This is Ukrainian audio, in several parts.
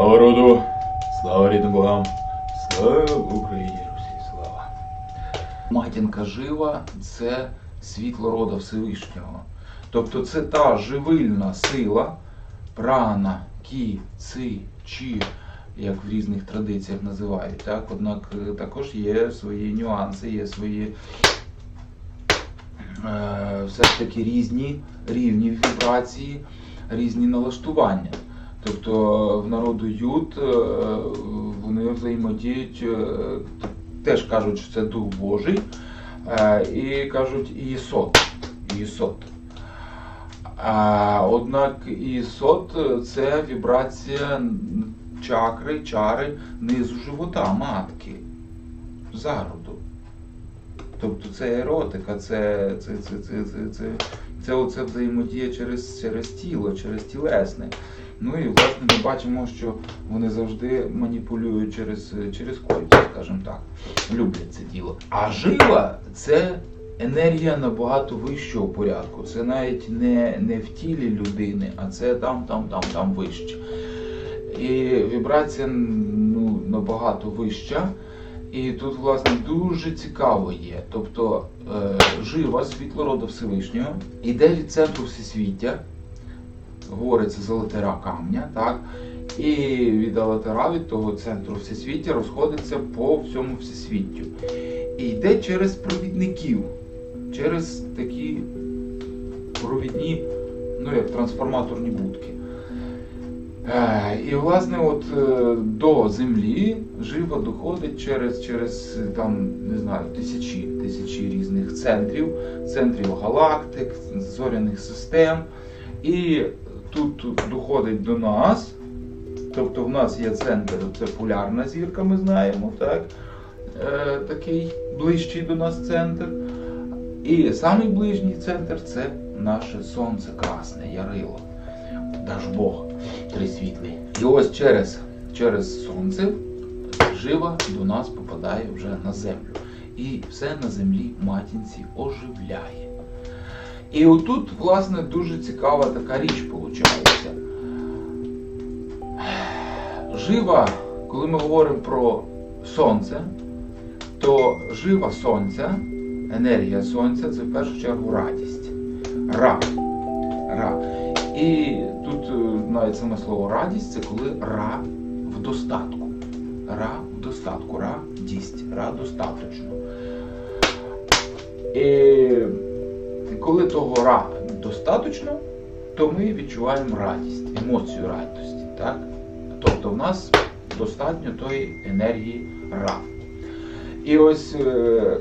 Слава роду, слава рідним богам, слава Україні, Русі, слава. Матінка жива це світло рода Всевишнього. Тобто це та живильна сила, прана, кі, ци, чі, як в різних традиціях називають. Так? Однак е, також є свої нюанси, є свої е, все ж таки різні рівні вібрації, різні налаштування. Тобто в народу ют е, вони взаємодіють, е, теж кажуть, що це Дух Божий, е, і кажуть Ісот. Ісот. Однак Ісот це вібрація чакри, чари низу живота, матки, зароду. Тобто це еротика, це, це, це, це, це, це, це, оце взаємодія через, через тіло, через тілесне. Ну і власне ми бачимо, що вони завжди маніпулюють через, через кольця, скажімо так. Люблять це діло. А жива це енергія набагато вищого порядку. Це навіть не, не в тілі людини, а це там, там, там, там вище. І вібрація ну, набагато вища. І тут, власне, дуже цікаво є. Тобто е, жива світло роду Всевишнього іде від центру всесвіття, говориться з алатера камня, так? І від алатера, від того центру всесвіття розходиться по всьому всесвіттю. І йде через провідників, через такі провідні, ну як трансформаторні будки. Е, І власне, от е, до землі жива доходить через, через там, не знаю, тисячі, тисячі різних центрів, центрів галактик, зоряних систем. І тут, доходить до нас. Тобто в нас є центр, це полярна зірка, ми знаємо, так? Е, такий ближчий до нас центр. І самий ближній центр це наше сонце красне, ярило. Наш Бог трисвітлий. І ось через, через сонце жива до нас попадає вже на землю. І все на землі матінці оживляє. І отут, власне, дуже цікава така річ виходить. Жива, коли ми говоримо про сонце, то жива сонця, енергія сонця це в першу чергу радість. Ра. Ра. І тут е, навіть саме слово радість це коли ра в достатку. Ра в достатку, ра дість, ра достаточно. І коли того ра достаточно, то ми відчуваємо радість, емоцію радості. Так? Тобто в нас достатньо тої енергії ра. І ось е,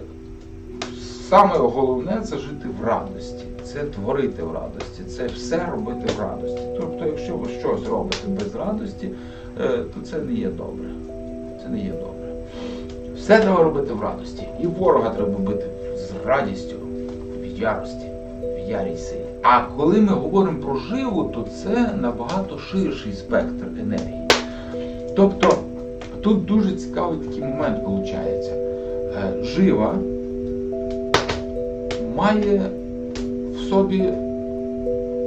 саме головне це жити в радості, це творити в радості, це все робити в радості. Тобто, якщо ви щось робите без радості, е, то це не є добре. Це не є добре. Все треба робити в радості. І ворога треба бити з радістю, ярості, в ярій силі. А коли ми говоримо про живу, то це набагато ширший спектр енергії. Тобто тут дуже цікавий такий момент виходить. Жива має в собі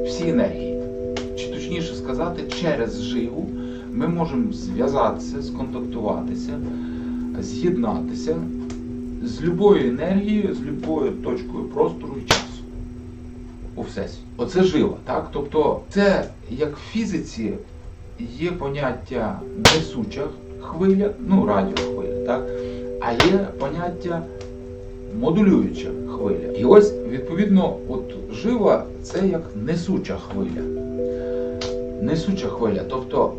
всі енергії. Чи точніше сказати, через живу ми можемо зв'язатися, сконтактуватися, з'єднатися з любою енергією, з любою точкою простору і часу у всесвіті. Оце жива, так? Тобто це як в фізиці є поняття несуча хвиля, ну радіохвиля, так? А є поняття модулююча хвиля. І ось, відповідно, от жива це як несуча хвиля. Несуча хвиля. Тобто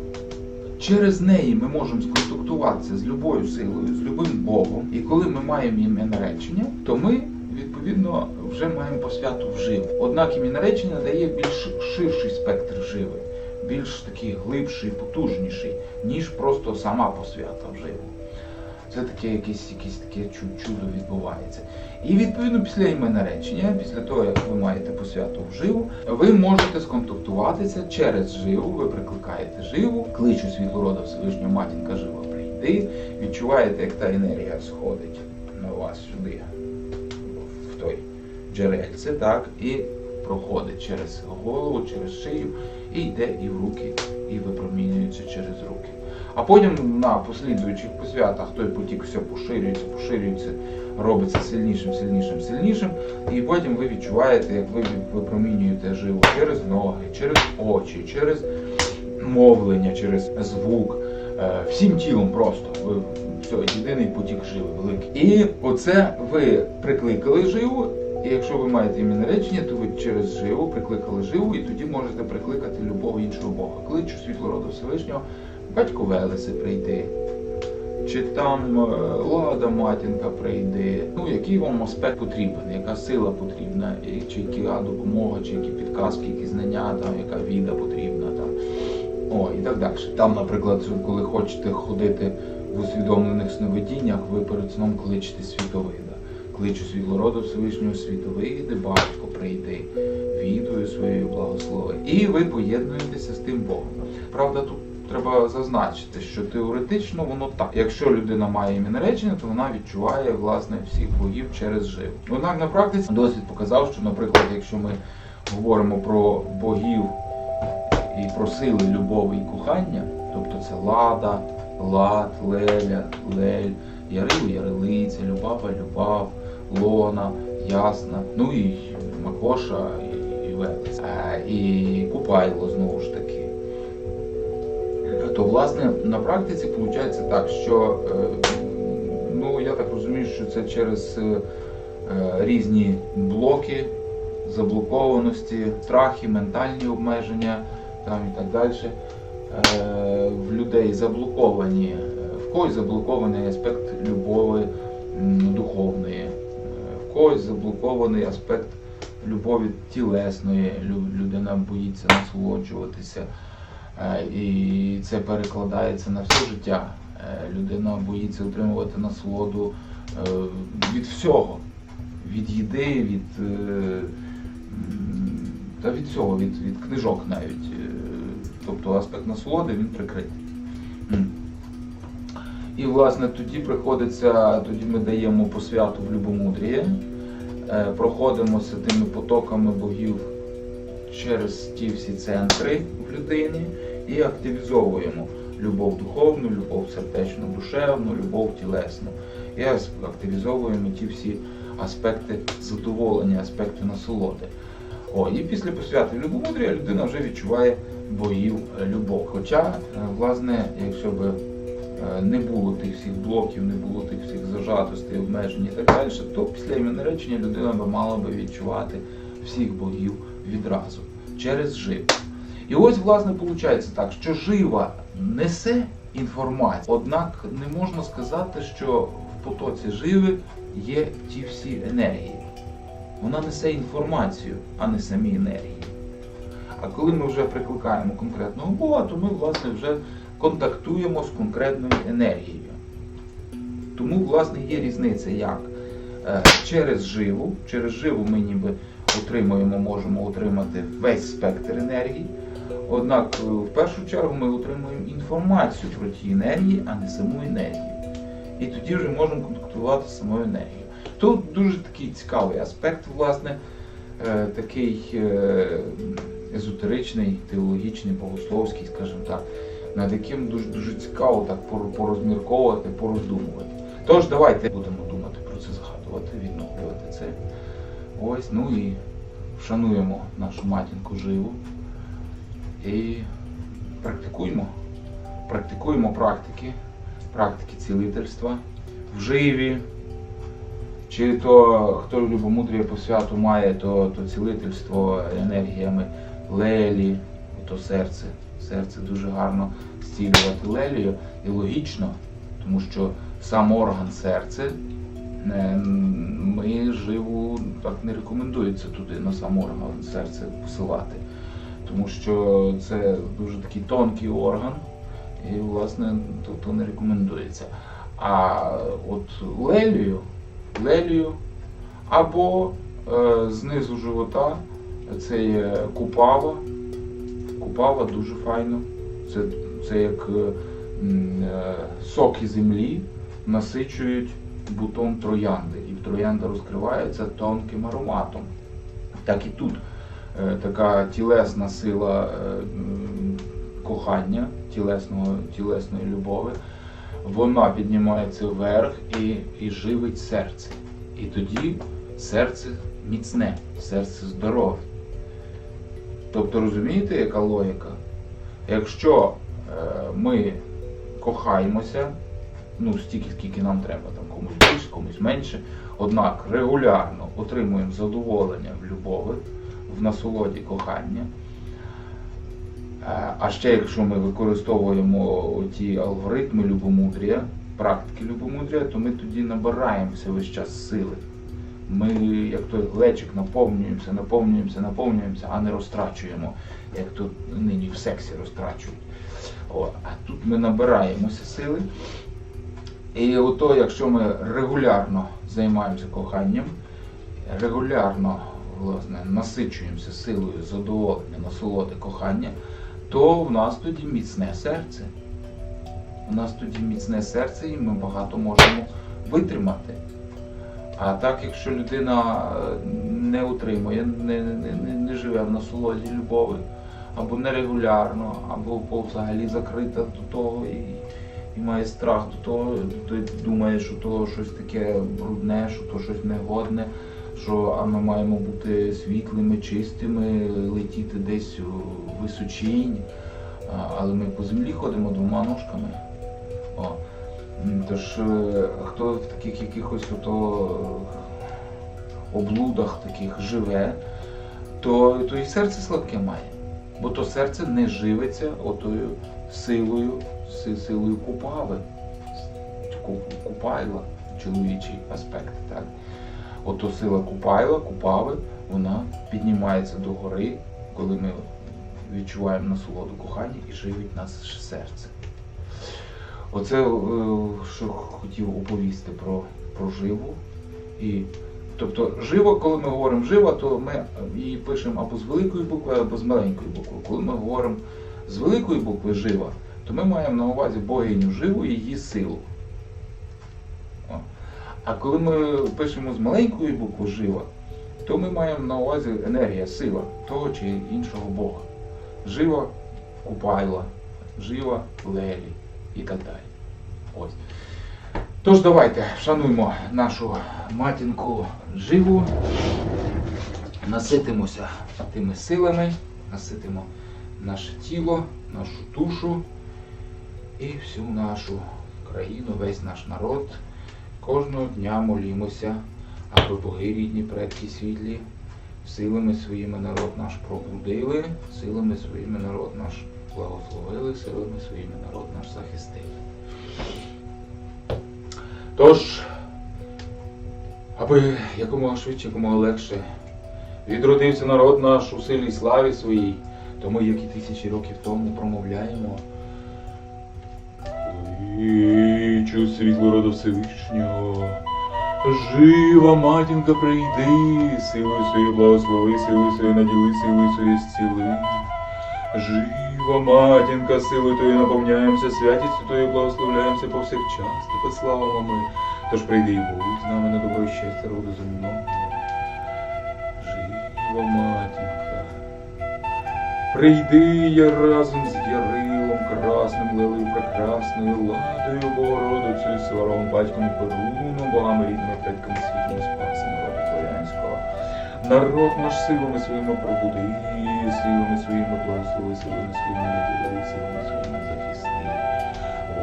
через неї ми можемо сконтактуватися з любою силою, з любим Богом. І коли ми маємо ім'я наречення, то ми відповідно вже маємо посвяту вживу. Однак ім'я наречення дає більш ширший спектр живи, більш такий глибший, потужніший, ніж просто сама посвята в живу. Це таке якесь, якесь таке чудо відбувається. І відповідно після імена речення, після того як ви маєте посвяту вживу, ви можете сконтактуватися через живу, ви прикликаєте живу, кличу світлорода Всевишнього матінка жива прийди, відчуваєте, як та енергія сходить на вас сюди, в той джерельце, так, і проходить через голову, через шию і йде і в руки, і випромінюється через. А потім на послідуючих посвятах той потік все поширюється, поширюється, робиться сильнішим, сильнішим, сильнішим. І потім ви відчуваєте, як ви випромінюєте живо через ноги, через очі, через мовлення, через звук, е, всім тілом просто. Ви все, єдиний потік живи великий. І оце ви прикликали живу. І якщо ви маєте ім'я речення, то ви через живу прикликали живу, і тоді можете прикликати любого іншого Бога. Кличу світло роду Всевишнього, батько Велеси прийти. Чи там е, лада матінка прийде, ну який вам аспект потрібен, яка сила потрібна, чи яка допомога, чи які підказки, які знання, там яка віда потрібна, там о, і так далі. Там, наприклад, коли хочете ходити в усвідомлених сновидіннях, ви перед сном кличете світовида. Кличу світлороду Всевишнього світовиди, батько прийди, відою своєю благослови. І ви поєднуєтеся з тим Богом. Правда, тут треба зазначити, що теоретично воно так. Якщо людина має ім'я наречення, то вона відчуває власне всіх богів через жив. Однак на практиці досвід показав, що, наприклад, якщо ми говоримо про богів і про сили любові і кохання, тобто це лада, лад, леля, лель, ярилу, ярилиця, любава, любав, лона, ясна, ну і Макоша, і, і Велес, і Купайло знову ж таки. То власне на практиці виходить так, що е, ну я так розумію, що це через е, різні блоки заблокованості, страхи, ментальні обмеження там і так далі. Е, В людей заблоковані, в когось заблокований аспект любові духовної, в когось заблокований аспект любові тілесної. Людина боїться насолоджуватися. Е, І це перекладається на все життя. Е, Людина боїться отримувати насолоду е, від всього, від їди, від, та від всього, від, від книжок навіть. Тобто аспект насолоди він прикритий. І власне тоді приходиться, тоді ми даємо посвяту в любомудріє, проходимося тими потоками богів через ті всі центри в людині і активізовуємо любов духовну, любов сердечну, душевну, любов тілесну. І активізовуємо ті всі аспекти задоволення, аспекти насолоди. О, і після посвяти любомудрія людина вже відчуває богів е, любов. Хоча, е, власне, якщо б е, не було тих всіх блоків, не було тих всіх зажатостей, обмежень і так далі, то після імені речення людина би мала би відчувати всіх богів відразу через живу. І ось, власне, виходить так, що жива несе інформацію, однак не можна сказати, що в потоці живи є ті всі енергії. Вона несе інформацію, а не самі енергії. А коли ми вже прикликаємо конкретного Бога, то ми власне вже контактуємо з конкретною енергією. Тому, власне, є різниця, як е, через живу, через живу ми ніби отримуємо, можемо отримати весь спектр енергії. Однак, е, в першу чергу ми отримуємо інформацію про ті енергії, а не саму енергію. І тоді вже можемо контактувати з самою енергією. Тут дуже такий цікавий аспект, власне, е, такий е, езотеричний, теологічний, богословський, скажімо так, над яким дуже дуже цікаво так порозмірковувати, пороздумувати. Тож давайте будемо Ось, ну і вшануємо нашу матінку живу і практикуємо. Практикуємо практики, практики цілительства в живі. Чи то хто любомудріє по святу має, то, то цілительство енергіями лелі, то серце. Серце дуже гарно зцілювати лелію і логічно, тому що сам орган серце ми живу так не рекомендується туди на сам орган серце посилати. Тому що це дуже такий тонкий орган, і власне то, то не рекомендується. А от лелію, лелію або е, знизу живота це є купава. Купава дуже файно. Це, це як е, е, соки землі насичують бутон троянди. І троянда розкривається тонким ароматом. Так і тут е, така тілесна сила е, кохання, тілесного, тілесної любові, вона піднімається вверх і, і живить серце. І тоді серце міцне, серце здорове. Тобто розумієте, яка логіка? Якщо е, ми кохаємося, ну стільки, скільки нам треба, там комусь менше, однак регулярно отримуємо задоволення в любові, в насолоді кохання. Е, А ще якщо ми використовуємо ті алгоритми любомудрія, практики любомудрія, то ми тоді набираємося весь час сили. Ми, як той глечик, наповнюємося, наповнюємося, наповнюємося, а не розтрачуємо, як тут нині в сексі розтрачують. О, а тут ми набираємося сили. І ото, якщо ми регулярно займаємося коханням, регулярно власне, насичуємося силою задоволення, насолоди кохання, то в нас тоді міцне серце. У нас тоді міцне серце і ми багато можемо витримати. А так, якщо людина е, не утримує, не, не, не, живе в насолоді любові, або нерегулярно, або взагалі закрита до того і, і має страх до того, то думає, що то щось таке брудне, що то щось негодне, що а ми маємо бути світлими, чистими, летіти десь у височінь, але ми по землі ходимо двома ножками. О. Тож е, хто в таких якихось ото е, облудах таких живе, то, то і серце слабке має. Бо то серце не живиться отою силою, си- силою купави, купайла, чоловічий аспект. Так? Ото сила купайла, купави, вона піднімається до гори, коли ми відчуваємо насолоду кохання і живить наше серце. Оце, е, що хотів оповісти про, про живу. І, тобто, живо, коли ми говоримо жива, то ми її пишемо або з великої букви, або з маленької букви. Коли ми говоримо з великої букви жива, то ми маємо на увазі богиню живу і її силу. А коли ми пишемо з маленької букви жива, то ми маємо на увазі енергія, сила того чи іншого Бога. Жива Купайла, жива Лелі і так далі. Ось. Тож давайте вшануймо нашу матінку живу, наситимося тими силами, наситимо наше тіло, нашу душу і всю нашу країну, весь наш народ. Кожного дня молімося, аби боги рідні, предки світлі, силами своїми народ наш пробудили, силами своїми народ наш благословили, силами своїми народ наш захистили. Тож, аби якомога швидше, якомога легше відродився народ наш у силі славі своїй, то ми, як і тисячі років тому, промовляємо. Кличу світло роду Всевишнього, жива матінка прийди, силою своєю благослови, силою своєю наділи, силою своєю зціли. Жива матінка, силою Твоєю наповняємося, святістю Твоєю благословляємося повсякчас, Тебе славимо ми. Тож прийди і будь з нами на добро щастя роду земного. Жива матінка, прийди я разом з Ярилом, красним лилою прекрасною, ладою Богородицею, сваром батьком і Перуном, богами рідними предками світу спасом роду Троянського. Народ наш силами своїми пробуди, силами своїми благослови, силами своїми наділи, силами своїми захисни.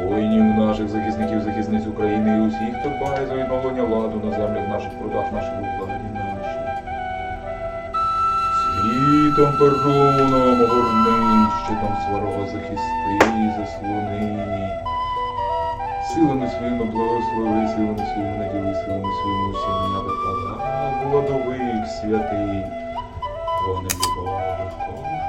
Воїнів наших захисників, захисниць України і усіх, хто дбає за відновлення ладу на землях наших прудах, наших Світом перуном огорни, щитом сварога захисти, заслони. Силами своїми благослови, силами своїми наділи, силами своїми усім наби владовик святий, вогнем чай.